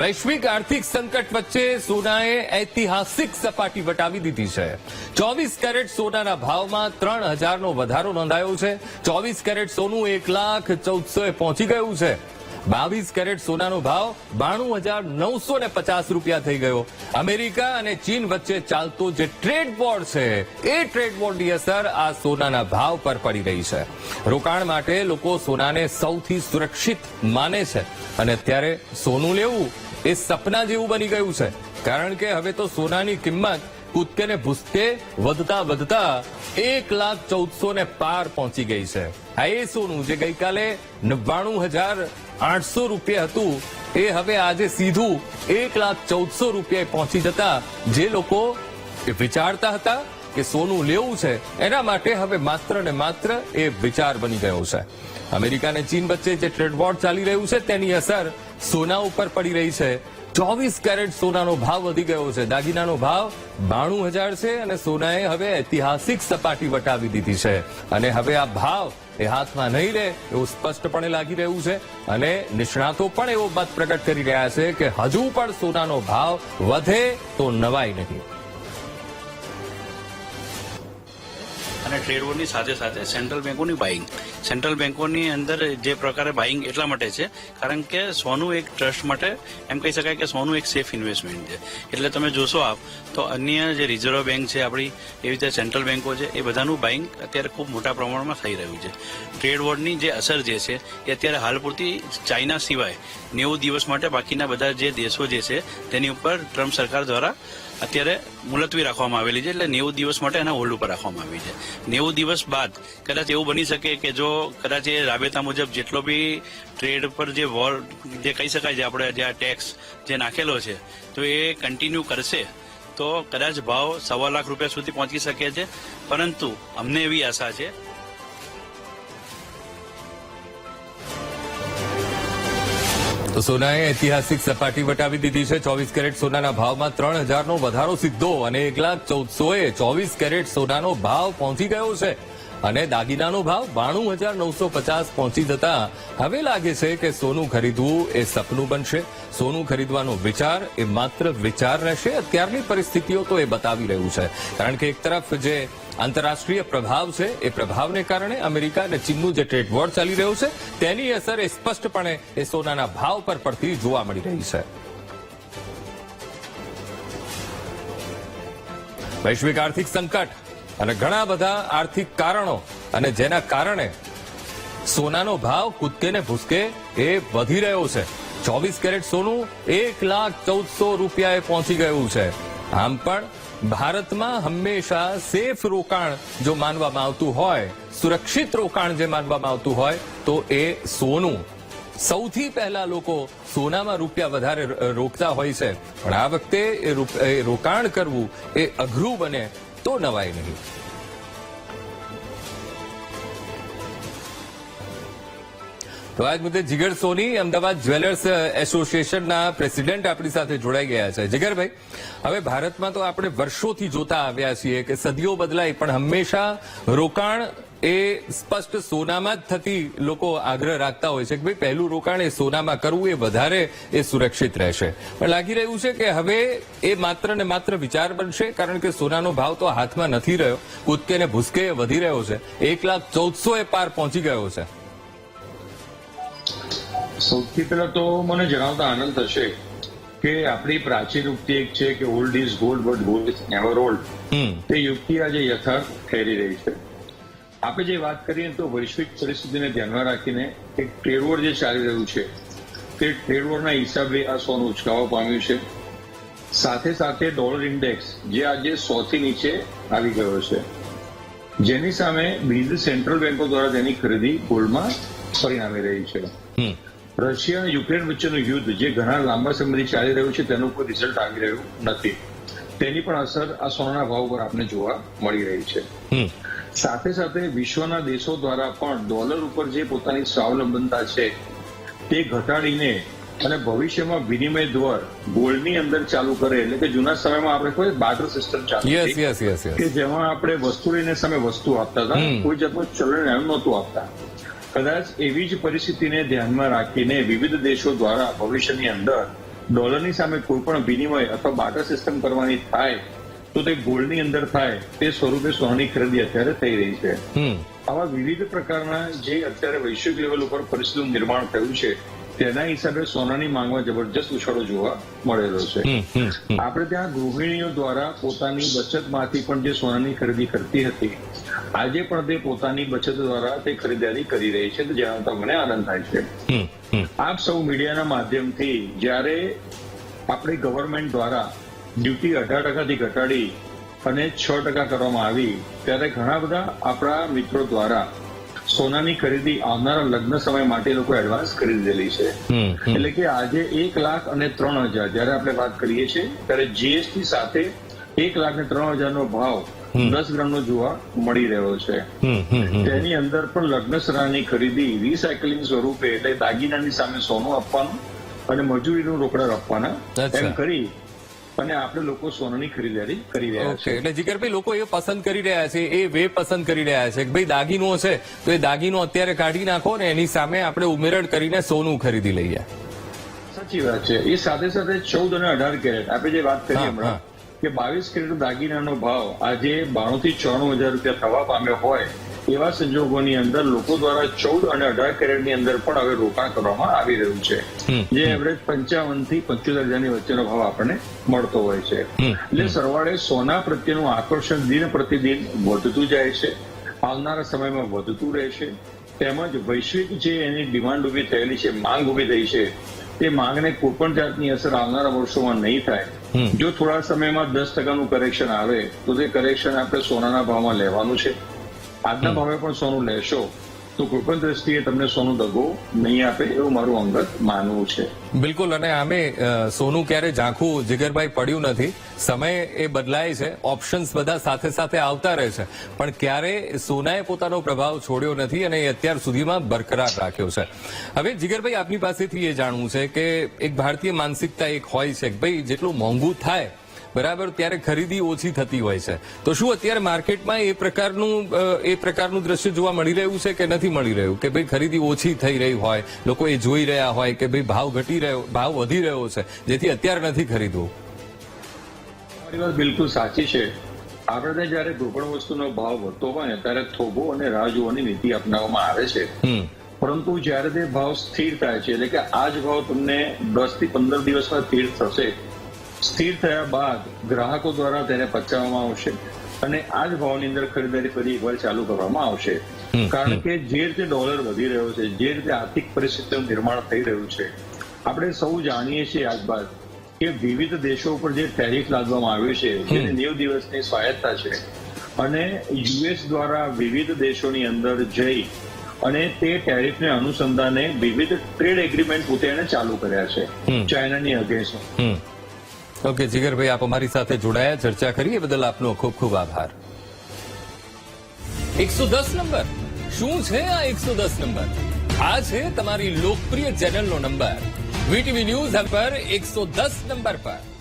વૈશ્વિક આર્થિક સંકટ વચ્ચે સોનાએ ઐતિહાસિક સપાટી વટાવી દીધી છે. ચોવીસ કેરેટ સોનાના ભાવમાં ત્રણ હજારનો વધારો નોંધાયો છે. ચોવીસ કેરેટ સોનું એક લાખ ચૌદસો પહોંચી ગયું છે. બાવીસ કેરેટ સોનાનો ભાવ બાણું હજાર નવસો ને પચાસ રૂપિયા થઈ ગયો. અમેરિકા અને ચીન વચ્ચે ચાલતો જે ટ્રેડ વોર છે, એ ટ્રેડ વોરની અસર આ સોનાના ભાવ પર પડી રહી છે. રોકાણ માટે લોકો સોનાને સૌથી સુરક્ષિત માને છે અને અત્યારે સોનું લેવું એ સપના જેવું બની ગયું છે. કારણ કે હવે તો સોનાની કિંમત કૂદકે ને ભૂસકે વધતા વધતા એક લાખ ચૌદસો ને પાર પહોંચી ગઈ છે. આ એ સોનું જે ગઈકાલે નવ્વાણું હજાર આઠસો રૂપિયા હતું. એ હવે આજે સીધું એક લાખ ચૌદસો રૂપિયા પહોંચી જતા જે લોકો વિચારતા હતા કે સોનું લેવું છે, એના માટે હવે માત્ર ને માત્ર એ વિચાર બની ગયો છે. અમેરિકા અને ચીન વચ્ચે જે ટ્રેડ ચાલી રહ્યું છે, તેની અસર સોના ઉપર પડી રહી છે. ચોવીસ કેરેટ સોનાનો ભાવ વધી ગયો છે. દાગીનાનો ભાવ બાણું હજાર છે અને સોનાએ હવે ઐતિહાસિક સપાટી વટાવી દીધી છે. અને હવે આ ભાવ એ હાથમાં નહીં રહે એવું સ્પષ્ટપણે લાગી રહ્યું છે. અને નિષ્ણાતો પણ એવો મત પ્રગટ કરી રહ્યા છે કે હજુ પણ સોનાનો ભાવ વધે તો નવાય નહીં. અને ટ્રેડ વોરની સાથે સાથે સેન્ટ્રલ બેંકોની બાઇંગ સેન્ટ્રલ બેંકોની અંદર જે પ્રકારે બાઇંગ એટલા માટે છે, કારણ કે સોનું એક ટ્રસ્ટ માટે, એમ કહી શકાય કે સોનું એક સેફ ઇન્વેસ્ટમેન્ટ છે. એટલે તમે જોશો આપ, તો અન્ય જે રિઝર્વ બેંક છે આપણી, એવી રીતે સેન્ટ્રલ બેંકો છે, એ બધાનું બાઇંગ અત્યારે ખૂબ મોટા પ્રમાણમાં થઈ રહ્યું છે. ટ્રેડ વોરની જે અસર જે છે, એ અત્યારે હાલ પૂરતી ચાઇના સિવાય નેવું દિવસ માટે બાકીના બધા જે દેશો જે છે, તેની ઉપર ટ્રમ્પ સરકાર દ્વારા અત્યારે મુલતવી રાખવામાં આવેલી છે એટલે નેવું દિવસ માટે એના હોલ્ડ ઉપર રાખવામાં આવી છે. નેવું દિવસ બાદ કદાચ એવું બની શકે કે જો કદાચ એ રાબેતા મુજબ જેટલો બી ટ્રેડ પર જે વોર જે કહી શકાય છે આપણે જે આ ટેક્સ જે નાખેલો છે, તો એ કન્ટિન્યુ કરશે, તો કદાચ ભાવ સવા લાખ રૂપિયા સુધી પહોંચી શકે છે. પરંતુ અમને એવી આશા છે તો સોનાએ ઐતિહાસિક સપાટી વટાવી દીધી છે. ચોવીસ કેરેટ સોનાના ભાવમાં ત્રણ હજારનો વધારો સીધો અને એક લાખ ચૌદસોએ ચોવીસ કેરેટ સોનાનો ભાવ પહોંચી ગયો છે. અને દાગીનાનો ભાવ બાણું હજાર નવસો પચાસ પહોંચી જતા હવે લાગે છે કે સોનું ખરીદવું એ સપનું બનશે. સોનું ખરીદવાનો વિચાર એ માત્ર વિચાર રહેશે, અત્યારની પરિસ્થિતિઓ તો એ બતાવી રહ્યું છે. કારણ કે એક તરફ જે આંતરરાષ્ટ્રીય પ્રભાવ છે, એ પ્રભાવને કારણે અમેરિકા અને ચીનનું જે ટ્રેડ વોર ચાલી રહ્યું છે, તેની અસર એ સ્પષ્ટપણે એ સોનાના ભાવ પર પડતી જોવા મળી રહી છે. વૈશ્વિક આર્થિક સંકટ અને ઘણા બધા આર્થિક કારણો અને જેના કારણે સોનાનો ભાવ કૂદકે ને ભૂસકે એ વધી રહ્યો છે. ચોવીસ કેરેટ સોનું એક લાખ ચૌદસો રૂપિયાએ પહોંચી ગયું છે. આમ પણ ભારતમાં હંમેશા સેફ રોકાણ જો માનવામાં આવતું હોય, સુરક્ષિત રોકાણ જે માનવામાં આવતું હોય, તો એ સોનું. સૌથી પહેલા લોકો સોનામાં રૂપિયા વધારે રોકતા હોય છે. પણ આ વખતે એ રોકાણ કરવું એ અઘરું બને તો નવાય નહીં. તો આજ મુદ્દે જીગર સોની, અમદાવાદ જ્વેલર્સ એસોસિએશનના પ્રેસિડેન્ટ આપણી સાથે જોડાઈ ગયા છે. જીગરભાઈ હવે ભારતમાં તો આપણે વર્ષોથી જોતા આવ્યા છીએ કે સદીઓ બદલાય પણ હંમેશા રોકાણ એ સ્પષ્ટ સોનામાં જ થતી લોકો આગ્રહ રાખતા હોય છે કે ભાઈ પહેલું રોકાણ એ સોનામાં કરવું એ વધારે એ સુરક્ષિત રહેશે. પણ લાગી રહ્યું છે કે હવે એ માત્ર ને માત્ર વિચાર બનશે કારણ કે સોનાનો ભાવ તો હાથમાં નથી રહ્યો. કૂદકે ને ભૂસકે વધી રહ્યો છે. એક લાખ ચૌદસો એ પાર પહોંચી ગયો છે. સૌથી પહેલા તો મને જણાવતા આનંદ થશે કે આપણી પ્રાચીન ઉક્તિ એક છે કે old is gold but gold is never old તે યુક્તિ આજે યથાર્થ ઠેરી રહી છે. આપણે જે વાત કરીએ તો વૈશ્વિક પરિસ્થિતિને ધ્યાનમાં રાખીને એક ટ્રેડ વોર જે ચાલી રહ્યું છે તે ટ્રેડ વોરના હિસાબે આ સોનું ઉચકાવા પામ્યું છે. સાથે સાથે ડોલર ઇન્ડેક્સ જે આજે સોથી નીચે આવી ગયો છે. જેની સામે વિવિધ સેન્ટ્રલ બેન્કો દ્વારા તેની ખરીદી ગોલ્ડમાં પરિણામી રહી છે. રશિયા અને યુક્રેન વચ્ચેનું યુદ્ધ જે ઘણા લાંબા સમયથી ચાલી રહ્યું છે તેનું કોઈ રિઝલ્ટ આવી રહ્યું નથી. તેની પણ અસર આ સોનાના ભાવ પર આપણે જોવા મળી રહી છે. સાથે સાથે વિશ્વના દેશો દ્વારા પણ ડોલર ઉપર જે પોતાની સ્વાવલંબનતા છે તે ઘટાડીને અને ભવિષ્યમાં વિનિમય દ્વાર ગોલ્ડની અંદર ચાલુ કરે. એટલે કે જૂના સમયમાં આપણે કોઈ બાર્ટર સિસ્ટમ ચાલુ કે જેમાં આપણે વસ્તુ લઈને સામે વસ્તુ આપતા હતા. કોઈ જાતનું ચલણ એમ નહોતું આપતા. કદાચ એવી જ પરિસ્થિતિને ધ્યાનમાં રાખીને વિવિધ દેશો દ્વારા ભવિષ્યની અંદર ડોલરની સામે કોઈ પણ વિનિમય અથવા બાર્ટર સિસ્ટમ કરવાની થાય તો તે ગોલ્ડની અંદર થાય તે સ્વરૂપે સોનાની ખરીદી અત્યારે થઈ રહી છે. આવા વિવિધ પ્રકારના જે અત્યારે વૈશ્વિક લેવલ ઉપર પરિસ્થિતિનું નિર્માણ થયું છે તેના હિસાબે સોનાની માંગમાં જબરજસ્ત ઉછાળો જોવા મળેલો છે. આપણે ત્યાં ગૃહિણીઓ દ્વારા પોતાની બચતમાંથી પણ જે સોનાની ખરીદી કરતી હતી આજે પણ તે પોતાની બચત દ્વારા તે ખરીદારી કરી રહી છે તો જણાવતા મને આનંદ થાય છે. આપ સૌ મીડિયાના માધ્યમથી જ્યારે આપણે ગવર્મેન્ટ દ્વારા ડ્યુટી અઢાર ટકાથી ઘટાડી અને છ ટકા કરવામાં આવી ત્યારે ઘણા બધા આપણા મિત્રો દ્વારા સોનાની ખરીદી આવનારા લગ્ન સમય માટે લોકો એડવાન્સ કરી દીધેલી છે. એટલે કે આજે એક લાખ અને ત્રણ હજાર જયારે આપણે વાત કરીએ છીએ ત્યારે જીએસટી સાથે એક લાખ ને ત્રણ હજારનો ભાવ દસ દસ ગ્રામનો જોવા મળી રહ્યો છે. તેની અંદર પણ લગ્ન સરાની ખરીદી રિસાયકલિંગ સ્વરૂપે એટલે દાગીનાની સામે સોનું આપવાનું અને મજૂરીનું રોકડા આપવાના. એમ કરી અને આપણે લોકો સોનાની ખરીદારી કરી રહ્યા છે એટલે જીગરભાઈ લોકો એ પસંદ કરી રહ્યા છે એ વે પસંદ કરી રહ્યા છે કે ભાઈ દાગીનો છે તો એ દાગીનો અત્યારે કાઢી નાખો ને એની સામે આપણે ઉમેરણ કરીને સોનું ખરીદી લઈએ. સાચી વાત છે. એ સાથે સાથે ચૌદ અને અઢાર કેરેટ. આપણે જે વાત કરી હમણાં કે બાવીસ કેરેટ દાગીનાનો ભાવ આજે બાણું થી ચોણું હજાર રૂપિયા થવા પામ્યો હોય એવા સંજોગોની અંદર લોકો દ્વારા ચૌદ અને અઢાર કેરેટની અંદર પણ હવે રોકાણ કરવામાં આવી રહ્યું છે. જે એવરેજ પંચાવનથી પંચોતેર હજારની વચ્ચેનો ભાવ આપણને મળતો હોય છે. એટલે સરવાળે સોના પ્રત્યેનું આકર્ષણ દિન પ્રતિદિન વધતું જાય છે. આવનારા સમયમાં વધતું રહેશે. તેમજ વૈશ્વિક જે એની ડિમાન્ડ ઊભી થયેલી છે માંગ ઊભી થઈ છે તે માંગને કોઈ પણ જાતની અસર આવનારા વર્ષોમાં નહીં થાય. જો થોડા સમયમાં દસ ટકાનું કરેક્શન આવે તો તે કરેક્શન આપણે સોનાના ભાવમાં લેવાનું છે. આજના ભાવે પણ સોનું લેશો. તો કોઈ પણ દ્રષ્ટિએ તમને સોનું દગો નહીં આપે એવું મારું અંગત માનવું છે. બિલકુલ અને આમે સોનું ક્યારે ઝાંખું જીગરભાઈ પડ્યું નથી. સમય એ બદલાય છે ઓપ્શન્સ બધા સાથે સાથે આવતા રહે છે. પણ ક્યારે સોનાએ પોતાનો પ્રભાવ છોડ્યો નથી અને એ અત્યાર સુધીમાં બરકરાર રાખ્યો છે. હવે જીગરભાઈ આપની પાસેથી એ જાણવું છે કે એક ભારતીય માનસિકતા એક હોય છે કે ભાઈ જેટલું મોંઘું થાય બરાબર? ત્યારે ખરીદી ઓછી થતી હોય છે. તો શું અત્યારે માર્કેટમાં એ પ્રકારનું એ પ્રકારનું દ્રશ્ય જોવા મળી રહ્યું છે કે નથી મળી રહ્યું? કે ભાઈ ખરીદી ઓછી થઈ રહી હોય લોકો એ જોઈ રહ્યા હોય કે ભાઈ ભાવ ઘટી રહ્યો ભાવ વધી રહ્યો છે જેથી અત્યારે નથી ખરીદવું? બિલકુલ સાચી છે. આપણે જયારે કોઈ પણ વસ્તુનો ભાવ વધતો હોય ને ત્યારે થોભો અને રાહ જોવાની નીતિ અપનાવવામાં આવે છે. પરંતુ જ્યારે તે ભાવ સ્થિર થાય છે એટલે કે આ જ ભાવ તમને દસથી પંદર દિવસમાં સ્થિર થશે સ્થિર થયા બાદ ગ્રાહકો દ્વારા તેને પચાવવામાં આવશે અને આ જ ભાવની અંદર ખરીદારી ફરી એકવાર ચાલુ કરવામાં આવશે. કારણ કે જે રીતે ડોલર વધી રહ્યો છે જે રીતે આર્થિક પરિસ્થિતિનું નિર્માણ થઈ રહ્યું છે આપણે સૌ જાણીએ છીએ આજ બાદ કે વિવિધ દેશો ઉપર જે ટેરિફ લાદવામાં આવ્યું છે જેની નેવ દિવસની સ્વાયત્તા છે અને યુએસ દ્વારા વિવિધ દેશોની અંદર જઈ અને તે ટેરિફને અનુસંધાને વિવિધ ટ્રેડ એગ્રીમેન્ટ પોતે એને ચાલુ કર્યા છે ચાઇનાની અગેન્સ્ટ. ઓકે, જીગરભાઈ, આપ અમારી સાથે જોડાયા. ચર્ચા કરી એ બદલ આપનો ખૂબ ખૂબ આભાર. એકસો દસ નંબર. શું છે આ એકસો દસ નંબર? આ છે તમારી લોકપ્રિય ચેનલનો નંબર. વીટીવી ન્યૂઝ પર એકસો દસ નંબર પર.